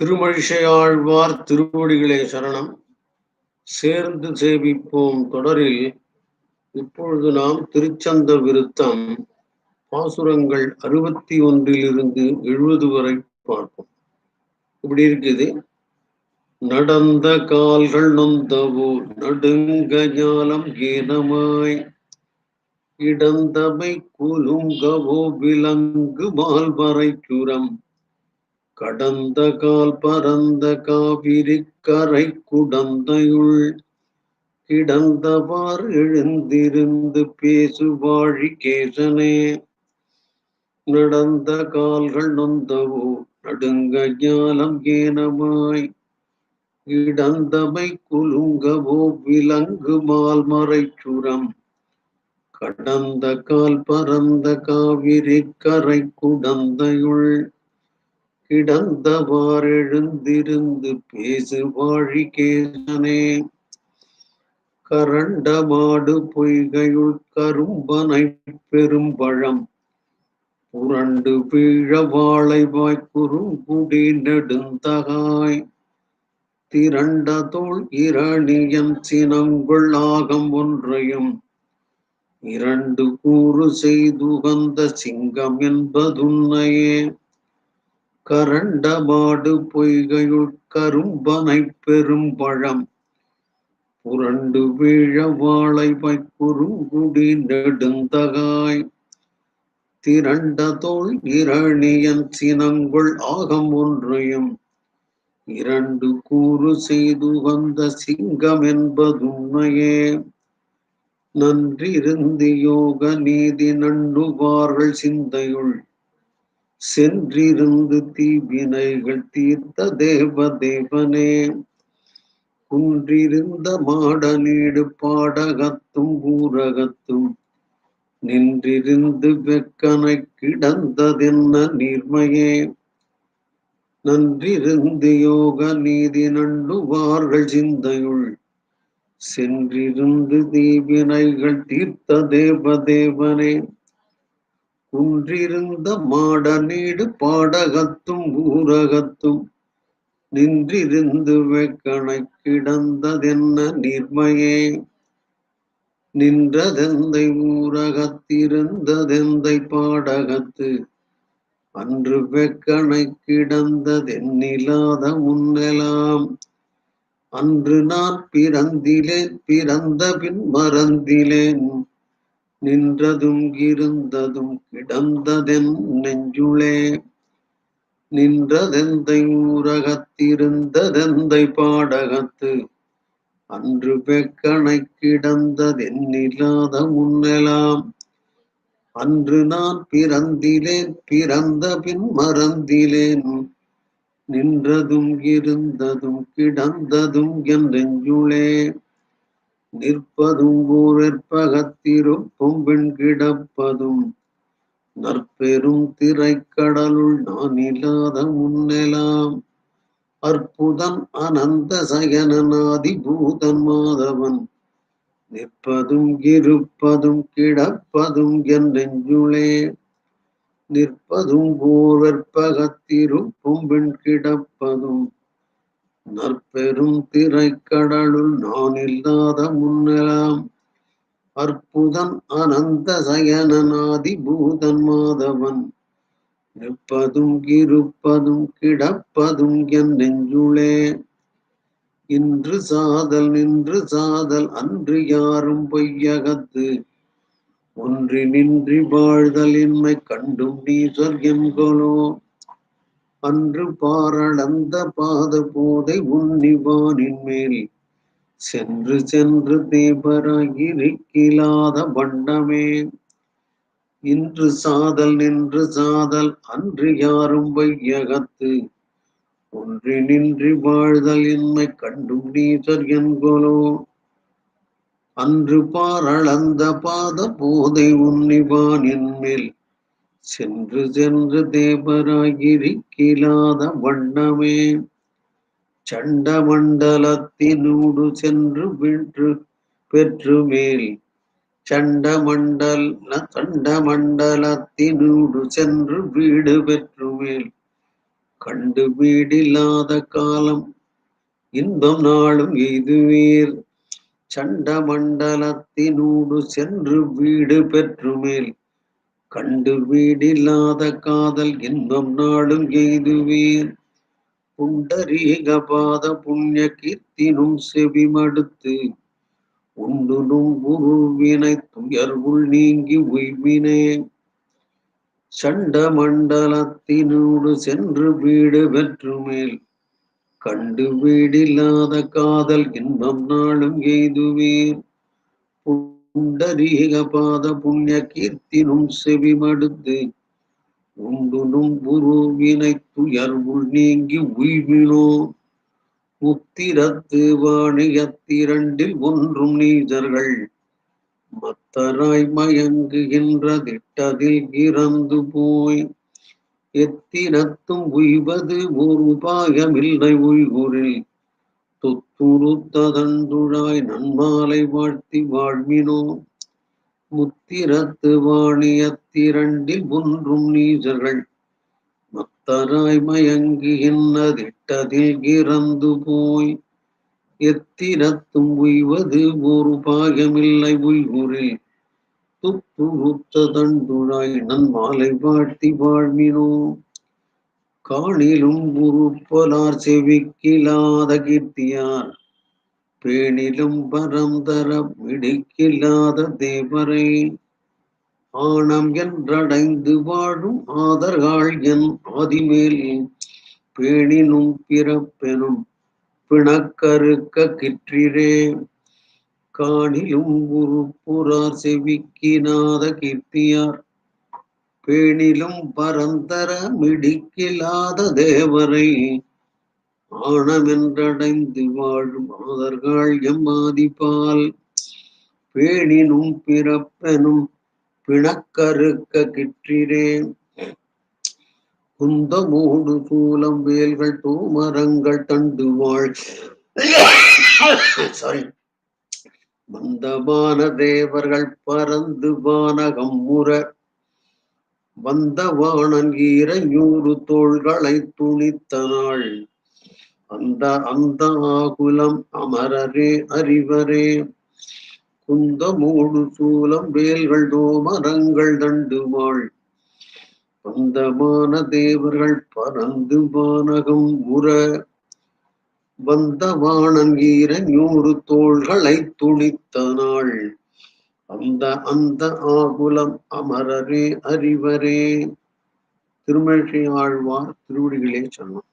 திருமழிசையாழ்வார் திருவடிகளே சரணம். சேர்ந்து சேவிப்போம் தொடரில் இப்பொழுது நாம் திருச்சந்த விருத்தம் பாசுரங்கள் அறுபத்தி ஒன்றிலிருந்து எழுபது வரை பார்ப்போம். இப்படி இருக்குது. நடந்த கால்கள் நொந்தவோ நடுங்க ஞானம் கீனமாய். இடந்தமை குலுங்கவோ விலங்கு மால்வரைக்குரம் கடந்த கால் பரந்த காவிரி கரை குடந்தையுள் கிடந்தவார் எழுந்திருந்து பேசுவாழி கேசனே. நடந்த கால்கள் நொந்தவோ நடுங்க ஞானம் ஏனமாய். இடந்தமை குலுங்கவோ விலங்கு மால் மறைச்சுரம் கடந்த கால் பரந்த காவிரி கரை குடந்தையுள் கிடந்தவாறெழுந்திருந்து பேசு வாழிகேசனே கரண்டமாடு பொய்கையுள் கரும்பனை பெரும்பழம். புரண்டு வீழ வாழை வாய்க்குறுங்குடி நெடுந்தகாய். திரண்ட தோள் இரணியன் சினங்குள் ஆகம் ஒன்றையும். இரண்டு கூறு செய்துகந்த சிங்கம் என்பதுன்னையே. கரண்டமாடு பொய்கையுள் கரும்பனை பெரும்பழம் புரண்டு வீழ வாழை வைக்குறுங்குடி நெடுந்தகாய் திரண்ட தோள் இரணியன் சினங்குள் ஆகம் ஒன்றையும். இரண்டு கூறு செய்து வந்த சிங்கம் என்பதுண்மையே நன்றிருந்து யோக நீதி நண்ணுவார்கள் சிந்தையுள். சென்றிருந்து தீவினைகள் தீர்த்த தேவ தேவனே குன்றிருந்த மாடனீடு பாடகத்தும் ஊரகத்தும் நின்றிருந்து வெக்கனை கிடந்ததென்ன நீர்மையே. நன்றிருந்து யோக நீதி நண்டுவார்கள் சிந்தையுள் சென்றிருந்து தீவினைகள் தீர்த்த தேவ தேவனே குன்றிருந்த மாடநீடு பாடகத்தும் ஊரகத்தும் நின்றிருந்து வெக்கணை கிடந்ததென்ன நிர்மையே? நின்றதெந்தை ஊரகத்திருந்ததெந்தை பாடகத்து அன்று வெக்கணை கிடந்ததென்னில்லாத முன்னெலாம். அன்று நான் பிறந்திலேன் பிறந்த பின் மறந்திலேன். நின்றதும் இருந்ததும் கிடந்ததென் நெஞ்சுளே. நின்றதெந்தை ஊரகத்திருந்ததெந்தை பாடகத்து. அன்று வெக்கனை கிடந்ததென்னில்லாத முன்னெலாம். அன்று நான் பிறந்திலேன் பிறந்த பின் மறந்திலேன். நின்றதும் இருந்ததும் கிடந்ததும் என் நெஞ்சுளே. நிற்பதும் ஊரெற்பகத்திருப்பும் பெண் கிடப்பதும் நற்பெரும் திரைக்கடலுள் நான் இல்லாத முன்னெலாம். அற்புதன் அனந்த சயனநாதி பூதன் மாதவன் நிற்பதும் இருப்பதும் கிடப்பதும் என் நெஞ்சுளே. நிற்பதும் ஊரெற்பகத்திருப்பும் பெண் கிடப்பதும் நற்பெரும் திரைக்கடலுள் நான் இல்லாத முன்னெலாம். அற்புதன் அனந்த சயனநாதி பூதன் மாதவன். நிற்பதும் இருப்பதும் கிடப்பதும் என் நெஞ்சுளே. இன்று சாதல் நின்று சாதல் அன்று யாரும் பொய்யகத்து. ஒன்றி நின்றி வாழ்தல் இன்மை கண்டும் நீ சொர்க்கென்கொலோ அன்று பாரளந்த பாத போதை உன்னிவானின் மேல். சென்று சென்று தேவராயிருக்கிலாத வண்ணமே. இன்று சாதல் நின்று சாதல் அன்று யாரும் வையகத்து. ஒன்றி நின்றி வாழ்தல் இன்மை கண்டும் நீசர் என்கொலோ. அன்று பாரளந்த பாத போதை உன்னிவானின் மேல். சென்று சென்று தேவராயிருக்கிலாத வண்ணமே. சண்ட மண்டலத்தினூடு சென்று வென்று பெற்று மேல் சண்ட மண்டல சண்ட மண்டலத்தினூடு சென்று வீடு பெற்று மேல் கண்டு வீடில்லாத காலம் இன்பம் நாளும் இதுவேர் சண்ட மண்டலத்தினூடு சென்று வீடு பெற்று மேல் கண்டு வீடில்லாத காதல் இன்பம் நாளும் எய்துவீர். புண்டரீகபாத புண்ணிய கீர்த்தினும் செவிமடுத்து உண்டுனும் குருவினை துயர்வுள் நீங்கி உய்வினே. சண்ட மண்டலத்தினோடு சென்று வீடு பெற்றுமேல் கண்டு வீடில்லாத காதல் இன்பம் நாளும் எய்துவீர். புண்டரீக பாத புண்ணிய கீர்த்தினும் செவிமடுத்து உண்டுனும் குருவினை துயர்வுள் நீங்கி உய்வினோ முத்திரத்து வாணியத்திரண்டில் ஒன்றும் நீதர்கள் மத்தராய் மயங்குகின்ற திட்டதில் இறந்து போய். எத்தினத்தும் உய்வது ஒரு உபாயமில்லை உய்குரில் தொத்துருத்ததண்டுழாய் நன்மாலை வாழ்த்தி வாழ்வினோ முத்திரத்து வாணியத்திரண்டில் ஒன்றும் நீசர்கள். மத்தராய் மயங்குகின்ற திட்டதில் இறந்து போய். எத்திரத்தும் உய்வது ஒரு பாகமில்லை உய்குரில் துப்புறுத்ததண்டுழாய் நன்மாலை வாழ்த்தி வாழ்வினோ காணிலும் உருப்பலார் செவிக்கிலாத கீர்த்தியார். பேணிலும் பரம் தர மிடிக்கில்லாத தேவரை. ஆணம் என்றடைந்து வாழும் ஆதர்கள் என் ஆதிமேல். பேணினும் பிறப்பெனும் பிணக்கருக்க கிற்றிரே. காணிலும் உருப்புறார் செவிக்கினாத கீர்த்தியார். பேணிலும் பரந்தர மிடிக்கில்லாத தேவரை ஆணமென்றடைந்து வாழும் ஆதர்கள் எம்மாதிப்பால். பேணினும் பிறப்பெனும் பிணக்கருக்க கிற்றிரே. குந்தமோடு சூலம் வேல்கள் தூமரங்கள் தண்டு வாழ். சாரி மந்தமான தேவர்கள் பறந்து வானகம் முற. வந்த வாணன் ஈரையூறு தோள்களை துணித்த நாள் அந்த அந்த ஆகுலம் அமரரே அறிவரே. குந்தமோடு சூலம் வேல்கள் தோமரங்கள் தண்டுமாள். பந்தமான தேவர்கள் பறந்து வானகம் உற. வந்த வாணன் ஈரஞூறு தோள்களை துணித்த நாள் அந்த அந்த ஆகுலம் அமரரே அறிவரே. திருமழிசை ஆழ்வார் திருவடிகளே சொன்னான்